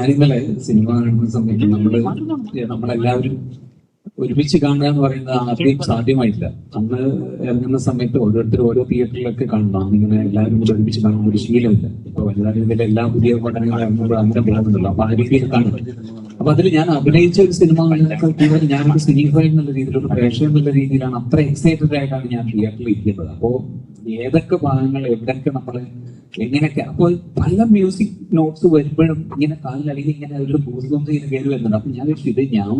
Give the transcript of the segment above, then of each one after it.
ഞാനിന്നലെ cinema കാണുന്ന സമയത്ത് നമ്മൾ നമ്മളെല്ലാവരും ഒരുമിച്ച് കാണുക എന്ന് പറയുന്നത് ആദ്യം സാധ്യമായില്ല അന്ന് ഇറങ്ങുന്ന സമയത്ത് ഓരോരുത്തർ ഓരോ തിയേറ്ററിലൊക്കെ കാണണം. അന്നിങ്ങനെ എല്ലാവരും കൂടെ ഒരുമിച്ച് കാണുന്ന ഒരു ശീലമില്ല. ഇപ്പൊ എല്ലാവരും ഇതിൽ എല്ലാ പുതിയ പഠനങ്ങൾ ഇറങ്ങുമ്പോൾ അങ്ങനെ പോകുന്നുണ്ടല്ലോ അപ്പൊ ആ രീതിയിൽ കാണും അപ്പൊ അതിൽ ഞാൻ അഭിനയിച്ച ഒരു സിനിമ കഴിഞ്ഞാൽ ഞാനൊരു സിനിഫൈ എന്നുള്ള രീതിയിലുള്ള പ്രേക്ഷകം പ്രേക്ഷകൻ എന്നുള്ള രീതിയിലാണ് അത്ര എക്സൈറ്റഡ് ആയിട്ടാണ് ഞാൻ തിയേറ്ററിൽ ഇരിക്കുന്നത്. അപ്പോ ഏതൊക്കെ ഭാഗങ്ങൾ എവിടെയൊക്കെ നമ്മൾ എങ്ങനെയൊക്കെ അപ്പോൾ പല മ്യൂസിക് നോട്ട്സ് വരുമ്പോഴും ഇങ്ങനെ കാലിലല്ലെങ്കിൽ ഇങ്ങനെ ഒരു ഭൂസ്വം ചെയ്ത് കയറി വരുന്നുണ്ട്. അപ്പൊ ഞാൻ ഇത് ഞാൻ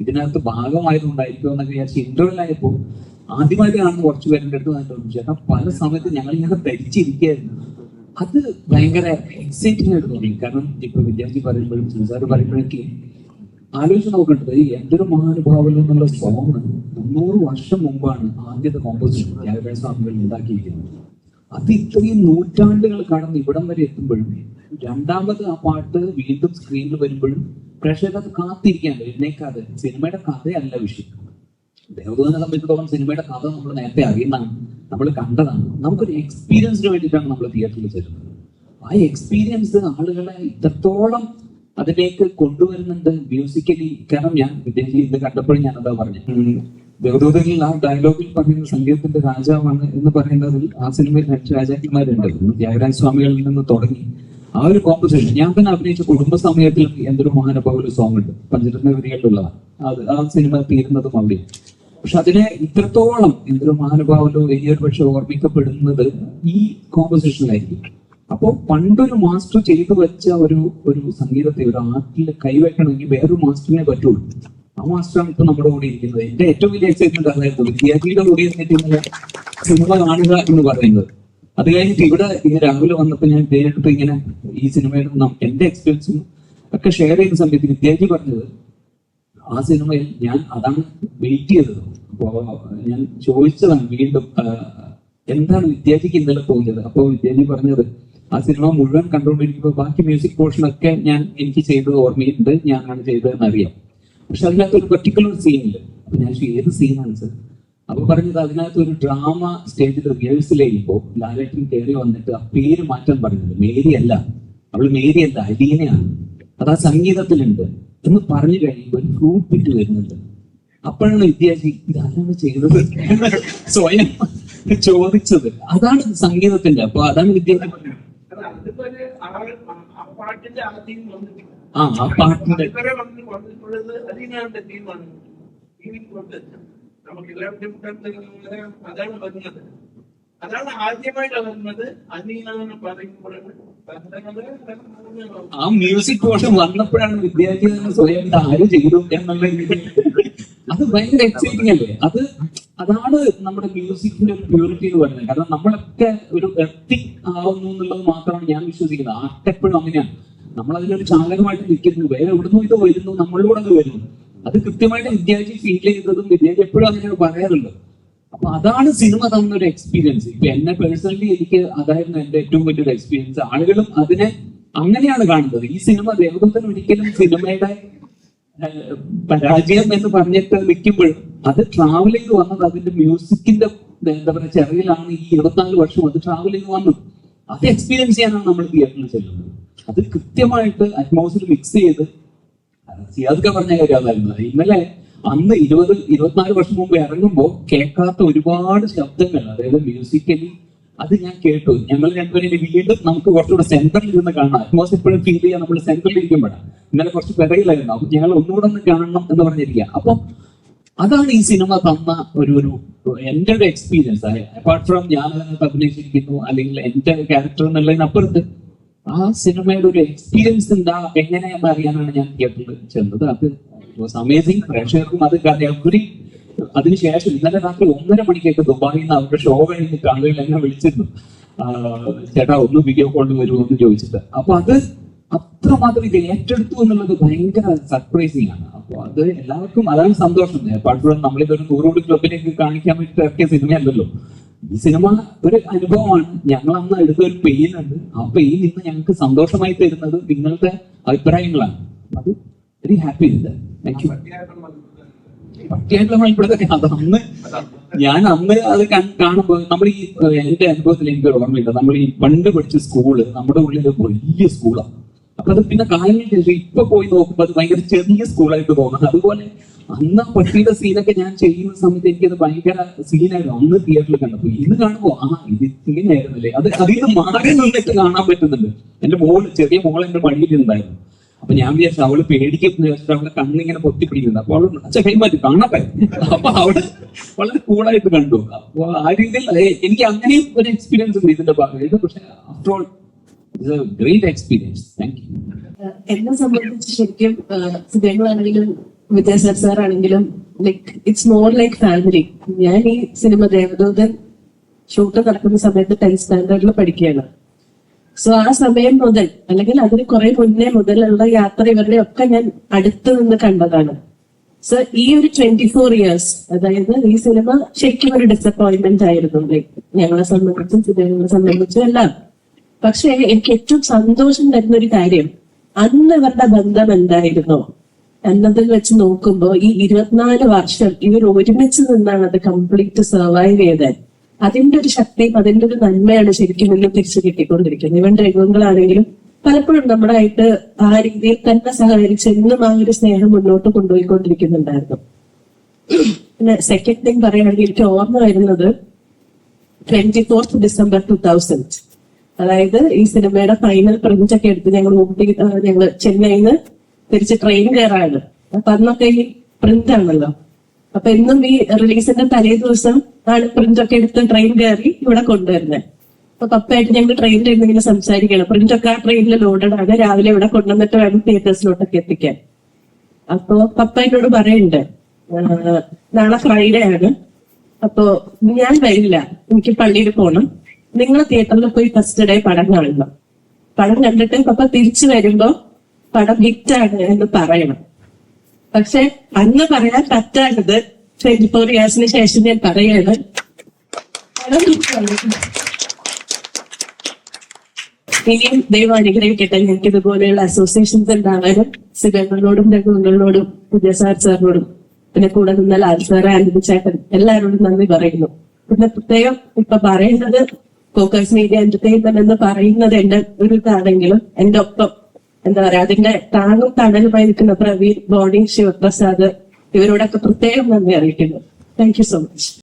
ഇതിനകത്ത് ഭാഗമായതുകൊണ്ടായിരിക്കും എന്നൊക്കെ വിചാരിച്ചു ഇന്റർവെല്ലായപ്പോ ആദ്യമായിട്ട് കാണുന്ന കുറച്ച് പേരുടെ അടുത്ത് വന്നിട്ടുണ്ട് ചേട്ടാ പല സമയത്ത് ഞങ്ങൾ ഇങ്ങനെ ധരിച്ചിരിക്കുകയായിരുന്നു. അത് ഭയങ്കര എക്സൈറ്റിംഗ് ആയിട്ട് തോന്നി. കാരണം ഇപ്പൊ വിദ്യാർത്ഥി പറയുമ്പോഴും സംസാരം പറയുമ്പോഴൊക്കെ ആലോചിച്ച് നോക്കേണ്ടത് എന്തൊരു മഹാനുഭാവിൽ എന്നുള്ള സോങ് മുന്നൂറ് വർഷം മുമ്പാണ് ആദ്യത്തെ കോമ്പോസിഷൻ ത്യാഗരാജ സ്വാമികൾ ഉണ്ടാക്കിയിരിക്കുന്നത്. അത് ഇത്രയും നൂറ്റാണ്ടുകൾ കടന്ന് ഇവിടം വരെ എത്തുമ്പോഴും രണ്ടാമത് ആ പാട്ട് വീണ്ടും സ്ക്രീനിൽ വരുമ്പോഴും പ്രേക്ഷകർ കാത്തിരിക്കാൻ എന്നേക്കാതെ സിനിമയുടെ കഥയല്ല വിഷയം. ദേവദൂതനെ സംബന്ധിച്ചിടത്തോളം സിനിമയുടെ കഥ നമ്മൾ നേരത്തെ അറിയുന്നതാണ് നമ്മൾ കണ്ടതാണ്. നമുക്കൊരു എക്സ്പീരിയൻസിന് വേണ്ടിയിട്ടാണ് നമ്മൾ തിയേറ്ററിൽ ചേരുന്നത് ആ എക്സ്പീരിയൻസ് ആളുകളെ ഇത്രത്തോളം അതിലേക്ക് കൊണ്ടുവരുന്നുണ്ട് മ്യൂസിക്കലി. കാരണം ഞാൻ വിദേശി ഇത് കണ്ടപ്പോഴും ഞാൻ അതാ പറഞ്ഞു. ദേവദൂതനിൽ ആ ഡയലോഗിൽ പറയുന്ന സംഗീതത്തിന്റെ രാജാവാണ് എന്ന് പറയുന്നതിൽ ആ സിനിമയിൽ രണ്ട് രാജാക്കന്മാരുണ്ട്. ത്യാഗരാജ സ്വാമികളിൽ നിന്ന് തുടങ്ങി ആ ഒരു കോമ്പസിഷൻ ഞാൻ തന്നെ അഭിനയിച്ച കുടുംബ സമയത്തിൽ എന്തൊരു മഹാനുഭാവ സോങ് ഉണ്ട്. പഞ്ചരത്ന വിധികളിലുള്ളതാണ്. അത് ആ സിനിമ തീരുന്നതും അവിടെയാണ് പക്ഷെ അതിനെ ഇത്രത്തോളം എന്തൊരു മഹാനുഭാവലോ വലിയൊരു പക്ഷെ ഓർമ്മിക്കപ്പെടുന്നത് ഈ കോമ്പസിഷനിലായിരിക്കും അപ്പോ പണ്ടൊരു മാസ്റ്റർ ചെയ്തു വെച്ച ഒരു ഒരു സംഗീതത്തെ ഒരു ആർട്ടിൽ കൈവെക്കണമെങ്കിൽ വേറൊരു മാസ്റ്ററിനെ പറ്റുള്ളൂ. ആ മാസ്റ്ററാണ് ഇപ്പൊ നമ്മുടെ കൂടെ ഇരിക്കുന്നത്. എന്റെ ഏറ്റവും വലിയ എക്സൈറ്റ്മെന്റ് അതായിരുന്നു വിദ്യാർത്ഥിയുടെ കൂടെ ഇങ്ങനെ സിനിമ കാണുക എന്ന് പറയുന്നത്. അത് കഴിഞ്ഞിട്ട് ഇവിടെ ഇങ്ങനെ രാവിലെ വന്നപ്പോ ഞാൻ നേരിട്ട് ഇങ്ങനെ ഈ സിനിമയുടെ എന്റെ എക്സ്പീരിയൻസും ഒക്കെ ഷെയർ ചെയ്യുന്ന സമയത്ത് വിദ്യാർത്ഥി പറഞ്ഞത് ആ സിനിമയിൽ ഞാൻ അതാണ് വെയിറ്റ് ചെയ്തത്. അപ്പോ ഞാൻ ചോദിച്ചതാണ് വീണ്ടും എന്താണ് വിദ്യാർത്ഥിക്ക് ഇന്നലെ തോന്നിയത്? അപ്പോ വിദ്യാർത്ഥി പറഞ്ഞത് ആ സിനിമ മുഴുവൻ കണ്ടുകൊണ്ടിരിക്കുമ്പോൾ ബാക്കി മ്യൂസിക് പോർഷൻ ഒക്കെ ഞാൻ എനിക്ക് ചെയ്തത് ഓർമ്മയുണ്ട് ഞാനാണ് ചെയ്തതെന്ന് അറിയാം. പക്ഷെ അതിനകത്ത് ഒരു പെർട്ടിക്കുലർ സീനില്ല അപ്പൊ ഞാൻ ഏത് സീനാണ് സർ? അപ്പൊ പറഞ്ഞത് അതിനകത്ത് ഒരു ഡ്രാമ സ്റ്റേജിൽ റിഹേഴ്സൽ ചെയ്യുമ്പോൾ ലാലേട്ടൻ കയറി വന്നിട്ട് ആ പേര് മാറ്റാൻ പറഞ്ഞത്. മേരി അല്ല. അവൾ മേരി അല്ല അലീനയാണ്. അത് ആ സംഗീതത്തിലുണ്ട്. എന്ന് പറഞ്ഞു കഴിയുമ്പോൾ ഒരു ഫ്രൂട്ട് പിറ്റ് വരുന്നുണ്ട്. അപ്പോഴാണ് വിദ്യാജി ഇതാരാണ് ചെയ്തത്? സ്വയം ചോദിച്ചത്. അതാണ് സംഗീതത്തിന്റെ. അപ്പൊ അതാണ് അതുപോലെ ആ- ആ പാട്ടിന്റെ നമുക്ക് അതാണ് വരുന്നത്. അതാണ് ആദ്യമായിട്ട് വരുന്നത് അനീനാന്ന് പറയുമ്പോഴാണ് ആ മ്യൂസിക് പോർഷൻ വന്നപ്പോഴാണ് വിദ്യാർത്ഥി സ്വയം ആര് ചെയ്തു എന്നുള്ള അത് ഭയങ്കര എക്സൈറ്റിംഗ് അല്ലേ? അത് അതാണ് നമ്മുടെ മ്യൂസിക്കിന്റെ ഒരു പ്യൂരിറ്റി എന്ന് പറയുന്നത്. കാരണം നമ്മളൊക്കെ ഒരു എത്തിക് ആവുന്നു എന്നുള്ളത് മാത്രമാണ് ഞാൻ വിശ്വസിക്കുന്നത്. ആർട്ട് എപ്പോഴും അങ്ങനെയാണ്. നമ്മൾ അതിനൊരു ചാലകമായിട്ട് നിൽക്കുന്നു. വേറെ എവിടുന്നോ ഇത് വരുന്നു നമ്മളിലൂടെ അത് വരുന്നു. അത് കൃത്യമായിട്ട് വിദ്യാർത്ഥി ഫീൽ ചെയ്തതും വിദ്യാർത്ഥി എപ്പോഴും അങ്ങനെയാണ് പറയാറുള്ളത്. അപ്പൊ അതാണ് സിനിമ തന്ന ഒരു എക്സ്പീരിയൻസ് ഇപ്പൊ എന്നെ പേഴ്സണലി എനിക്ക് അതായിരുന്നു എന്റെ ഏറ്റവും വലിയൊരു എക്സ്പീരിയൻസ് ആളുകളും അതിനെ അങ്ങനെയാണ് കാണുന്നത്. ഈ സിനിമ ദേവദത്തൻ ഒരിക്കലും സിനിമയുടെ പരാജയം എന്ന് പറഞ്ഞിട്ട് നിൽക്കുമ്പോഴും അത് ട്രാവൽ ചെയ്ത് വന്നത് അതിന്റെ മ്യൂസിക്കിന്റെ എന്താ പറയുക ചെറിയിലാണ് ഈ ഇരുപത്തിനാല് വർഷം അത് ട്രാവൽ ചെയ്ത് വന്നത് അത് എക്സ്പീരിയൻസ് ചെയ്യാനാണ് നമ്മൾ തിയേറ്ററിൽ ചെല്ലുന്നത് അത് കൃത്യമായിട്ട് അറ്റ്മോസ്ഫിയർ മിക്സ് ചെയ്ത് സിയാദൊക്കെ പറഞ്ഞ കാര്യം അതായിരുന്നു ഇന്നലെ അന്ന് ഇരുപത് ഇരുപത്തിനാല് വർഷം മുമ്പ് ഇറങ്ങുമ്പോൾ കേൾക്കാത്ത ഒരുപാട് ശബ്ദങ്ങൾ അതായത് മ്യൂസിക്കലി അത് ഞാൻ കേട്ടു. ഞങ്ങൾ രണ്ടുപേരും വീണ്ടും നമുക്ക് കുറച്ചുകൂടെ സെന്ററിൽ ഇരുന്ന് കാണാം അറ്റ്മോസ്ഫിയർ എപ്പോഴും ഫീൽ ചെയ്യാൻ നമ്മൾ സെന്ററിൽ ഇരിക്കുമ്പോഴാണ് ഇന്നലെ കുറച്ച് പിറകിലായിരുന്നു അപ്പൊ ഞങ്ങൾ ഒന്നുകൂടെ ഒന്ന് കാണണം എന്ന് പറഞ്ഞിരിക്കുക അപ്പം അതാണ് ഈ സിനിമ തന്ന ഒരു ഒരു എന്റെ ഒരു എക്സ്പീരിയൻസ് അപ്പാർട്ട് ഫ്രം ഞാൻ അതിനകത്ത് അഭിനയിച്ചിരിക്കുന്നു അല്ലെങ്കിൽ എന്റെ ക്യാരക്ടർ എന്നുള്ളതിനപ്പുറത്ത് ആ സിനിമയുടെ ഒരു എക്സ്പീരിയൻസ് എന്താ എങ്ങനെയെന്ന് അറിയാനാണ് ഞാൻ തിയേറ്ററിൽ ചെന്നത്. അത് വാസ് അമേസിങ് പ്രേക്ഷകർക്കും അത് എവറി അതിനുശേഷം ഇന്നലെ രാത്രി ഒന്നര മണിക്കൊക്കെ ദുബായിൽ നിന്ന് അവരുടെ ഷോ കഴിഞ്ഞ് ആളുകൾ എന്നെ വിളിച്ചിരുന്നു. ചേട്ടാ ഒന്ന് വീഡിയോ കോളിൽ വരുമോ എന്ന് ചോദിച്ചിട്ട്. അപ്പൊ അത് അത്രമാത്രം ഇത് ഏറ്റെടുത്തു എന്നുള്ളത് ഭയങ്കര സർപ്രൈസിങ് ആണ്. അപ്പൊ അത് എല്ലാവർക്കും അതാണ് സന്തോഷം. പാട്ടും നമ്മളിതൊരു നൂറോട് ക്ലബിലേക്ക് കാണിക്കാൻ വേണ്ടി ഇറക്കിയ സിനിമയല്ലല്ലോ. ഈ സിനിമ ഒരു അനുഭവമാണ്. ഞങ്ങൾ അന്ന് എടുത്ത ഒരു പെയിൻ ഉണ്ട്. ആ പെയിൻ ഇന്ന് ഞങ്ങൾക്ക് സന്തോഷമായി തരുന്നത് നിങ്ങളുടെ അഭിപ്രായങ്ങളാണ്. അത് വെരി ഹാപ്പി ഉണ്ട്. താങ്ക് യു അന്ന് ഞാൻ അന്ന് അത് കാണുമ്പോ കാണുമ്പോൾ നമ്മൾ ഈ എന്റെ അനുഭവത്തിൽ എനിക്ക് ഓർമ്മയില്ല നമ്മൾ ഈ പണ്ട് പഠിച്ച സ്കൂൾ നമ്മുടെ ഉള്ളിൽ വലിയ സ്കൂളാണ് അപ്പൊ അത് പിന്നെ കാലങ്ങളിൽ ഇപ്പൊ പോയി നോക്കുമ്പോൾ അത് ഭയങ്കര ചെറിയ സ്കൂളായിട്ട് തോന്നുന്നത് അതുപോലെ അന്ന് ആ പട്ടിയുടെ സീനൊക്കെ ഞാൻ ചെയ്യുന്ന സമയത്ത് എനിക്കത് ഭയങ്കര സീനായിരുന്നു. അന്ന് തിയേറ്ററിൽ കണ്ടപ്പോ. ഇന്ന് കാണുമ്പോ ആ ഇത് ഇങ്ങനെയായിരുന്നല്ലേ? അത് അതിൽ നിന്ന് മാറി നിന്നിട്ട് കാണാൻ പറ്റുന്നുണ്ട്. എന്റെ മോൾ ചെറിയ മോൾ എന്റെ മടിയിലുണ്ടായിരുന്നു അപ്പൊ ഞാൻ വിചാരിച്ചു അവൾ പേടിക്കുന്ന അവളെ കണ്ണിങ്ങനെ പൊത്തിപ്പിടിക്കുന്നത് അപ്പൊ അവൾ അച്ഛൻ കൈമാറ്റി കാണട്ടെ. അപ്പൊ അവൾ വളരെ കൂളായിട്ട് കണ്ടു. അപ്പൊ ആ രീതിയിൽ എനിക്ക് അങ്ങനെയും ഒരു എക്സ്പീരിയൻസ് ഉണ്ട് ഇതിന്റെ ഭാഗമായിട്ട് പക്ഷെ after all it's a great experience thank you എന്നെ സംബന്ധിച്ച് ശരിക്കും സിനിമകളാണെങ്കിലും വിദ്യാസാഗർ സാർ ആണെങ്കിലും like it's more like family ഞാൻ ഈ സിനിമ ദേവദൂതൻ ഷൂട്ട് നടക്കുന്ന സമയത്ത് ടെൻത്ത് സ്റ്റാൻഡേർഡിൽ പഠിക്കുകയാണ്. സോ ആ സമയം മുതൽ അല്ലെങ്കിൽ അതിന് കുറെ മുന്നേ മുതലുള്ള യാത്ര ഇവരുടെ ഒക്കെ ഞാൻ അടുത്ത് നിന്ന് കണ്ടതാണ്. സോ ഈ ഒരു ട്വന്റി ഫോർ ഇയേഴ്സ് അതായത് ഈ സിനിമ ശരിക്കും ഒരു ഡിസപ്പോയിന്റ്മെന്റ് ആയിരുന്നു. ലൈക്ക് ഞങ്ങളെ സംബന്ധിച്ചും സിനിമകളെ സംബന്ധിച്ചും എല്ലാം. പക്ഷേ എനിക്ക് ഏറ്റവും സന്തോഷം തരുന്ന ഒരു കാര്യം അന്ന് ഇവരുടെ ബന്ധം എന്തായിരുന്നോ? എന്നതിൽ വെച്ച് നോക്കുമ്പോ ഈ ഇരുപത്തിനാല് വർഷം ഇവർ ഒരുമിച്ച് നിന്നാണ് അത് കംപ്ലീറ്റ് സർവൈവ് ചെയ്തത്. അതിന്റെ ഒരു ശക്തിയും അതിന്റെ ഒരു നന്മയാണ് ശരിക്കും ഇന്ന് തിരിച്ചു കിട്ടിക്കൊണ്ടിരിക്കുന്നത്. ഇവൻ രംഗങ്ങളാണെങ്കിലും പലപ്പോഴും നമ്മുടെ ആയിട്ട് ആ രീതിയിൽ തന്നെ സഹകരിച്ച് എന്നും ആ ഒരു സ്നേഹം മുന്നോട്ട് കൊണ്ടുപോയിക്കൊണ്ടിരിക്കുന്നുണ്ടായിരുന്നു. പിന്നെ സെക്കൻഡ് തിങ് പറയുകയാണെങ്കിൽ എനിക്ക് ഓർമ്മ വരുന്നത് twenty fourth December two thousand അതായത് ഈ സിനിമയുടെ ഫൈനൽ പ്രിന്റ് ഒക്കെ എടുത്ത് ഞങ്ങൾ ഊട്ടി ഞങ്ങൾ ചെന്നൈയിൽ നിന്ന് തിരിച്ച് ട്രെയിൻ കയറാണ്. അപ്പൊ അന്നൊക്കെ ഈ പ്രിന്റ് ആണല്ലോ. അപ്പൊ എന്നും ഈ റിലീസിന്റെ തലേ ദിവസം ആണ് പ്രിന്റ് ഒക്കെ എടുത്ത് ട്രെയിൻ കയറി ഇവിടെ കൊണ്ടുവരുന്നത് അപ്പൊ പപ്പയായിട്ട് ഞങ്ങൾ ട്രെയിനിൽ ഇങ്ങനെ സംസാരിക്കണം പ്രിന്റ് ഒക്കെ ആ ട്രെയിനിൽ ലോഡഡ് ആണ്. രാവിലെ ഇവിടെ കൊണ്ടുവന്നിട്ട് വേണം തിയേറ്റേഴ്സിലോട്ടൊക്കെ എത്തിക്കാൻ. അപ്പോ പപ്പ എന്നോട് പറയുന്നുണ്ട് "ആ, നാളെ ഫ്രൈഡേ ആണ്. അപ്പോ ഞാൻ വരില്ല. എനിക്ക് പള്ളിയിൽ പോകണം നിങ്ങൾ തിയേറ്ററിൽ പോയി ഫസ്റ്റ് ഡേ പടം കാണണം. പടം കണ്ടിട്ട് പപ്പ തിരിച്ചു വരുമ്പോ പടം ഹിറ്റാണ് എന്ന് പറയണം. പക്ഷെ അന്ന് പറയാൻ പറ്റാത്തത് ട്വന്റി ശേഷം ഞാൻ പറയാണ്. ഇനിയും ദൈവം അനുഗ്രഹിക്കട്ടെ. ഞങ്ങൾക്ക് ഇതുപോലെയുള്ള അസോസിയേഷൻസ് ഉണ്ടാവാനും സിനിമകളോടും രംഗങ്ങളോടും സാർ സാറിനോടും പിന്നെ കൂടെ നിന്ന ലാൽ സാറ് ആന്റണി ചേട്ടൻ എല്ലാവരോടും നന്ദി പറയുന്നു. പിന്നെ പ്രത്യേകം ഇപ്പൊ പറയുന്നത് ഫോക്കസ് മീഡിയ എന്റർടൈൻമെന്റ് എന്ന് പറയുന്നത് എന്റെ ഒരു ഇതാണെങ്കിലും എന്റെ ഒപ്പം എന്താ പറയാ അതിന്റെ താങ്ങും തണലുമായി നിൽക്കുന്ന പ്രവീൺ ബോണി ശിവപ്രസാദ് ഇവരോടൊക്കെ പ്രത്യേകം നന്ദി അറിയിക്കുന്നു. Thank so much